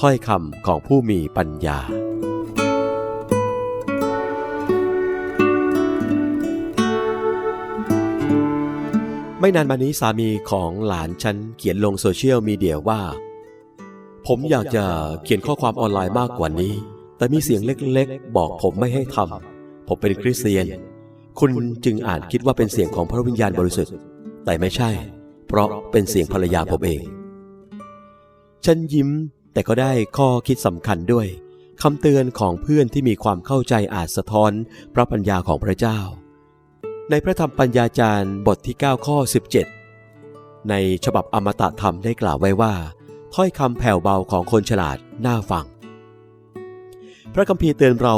ถ้อยคำของผู้มีปัญญา ไม่นานมานี้สามีของหลานฉันเขียนลงโซเชียลมีเดียว่า ผมอยากจะเขียนข้อความออนไลน์มากกว่านี้ แต่มีเสียงเล็กๆ บอกผมไม่ให้ทำผมเป็นคริสเตียน คุณจึงอาจคิดว่าเป็นเสียงของพระวิญญาณบริสุทธิ์ แต่ไม่ใช่ เพราะเป็นเสียงภรรยาผมเอง ฉันยิ้ม แต่ก็ได้ข้อคิดสำคัญด้วยคำเตือนของเพื่อนที่มีความเข้าใจอาจสะท้อนพระปัญญาของพระเจ้า ในพระธรรมปัญญาจารย์บทที่ 9 ข้อ 17 ในฉบับอมตะธรรมได้กล่าวไว้ว่า ถ้อยคำแผ่วเบาของคนฉลาดน่าฟัง พระคัมภีร์เตือนเรา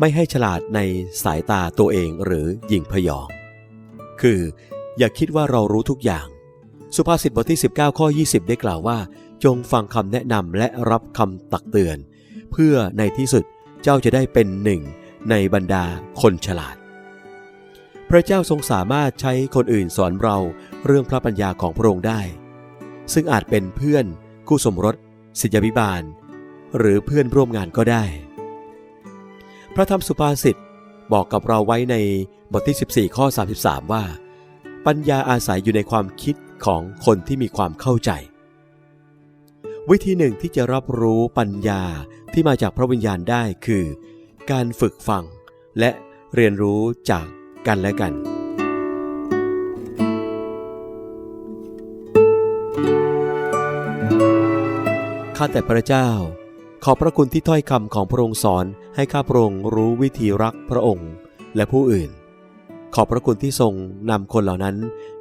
ไม่ให้ฉลาดในสายตาตัวเองหรือหยิ่งพยอง คือ อย่าคิดว่าเรารู้ทุกอย่าง สุภาษิตบทที่ 19 ข้อ 20 ได้กล่าวว่า จงฟังคำแนะนำและรับคำตักเตือน เพื่อในที่สุดเจ้าจะได้เป็นหนึ่งในบรรดาคนฉลาด พระเจ้าทรงสามารถใช้คนอื่นสอนเราเรื่องพระปัญญาของพระองค์ได้ ซึ่งอาจเป็นเพื่อน คู่สมรสศิษยาภิบาล หรือเพื่อนร่วมงานก็ได้ พระธรรมสุภาษิตบอกกับเราไว้ในบทที่ 14 ข้อ 33 ว่า ปัญญาอาศัยอยู่ในความคิด ของคนที่มีความเข้าใจ วิธีหนึ่งที่จะรับรู้ปัญญาที่มาจากพระวิญญาณได้คือ การฝึกฟังและเรียนรู้จากกันและกันข้าแต่พระเจ้า ขอบพระคุณที่ถ้อยคำของพระองค์สอนให้ข้าพระองค์รู้วิธีรักพระองค์และผู้อื่น ขอบพระคุณที่ทรงนำคนเหล่านั้น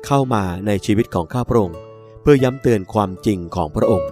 เข้ามาในชีวิตของข้าพระองค์ เพื่อย้ำเตือนความจริงของพระองค์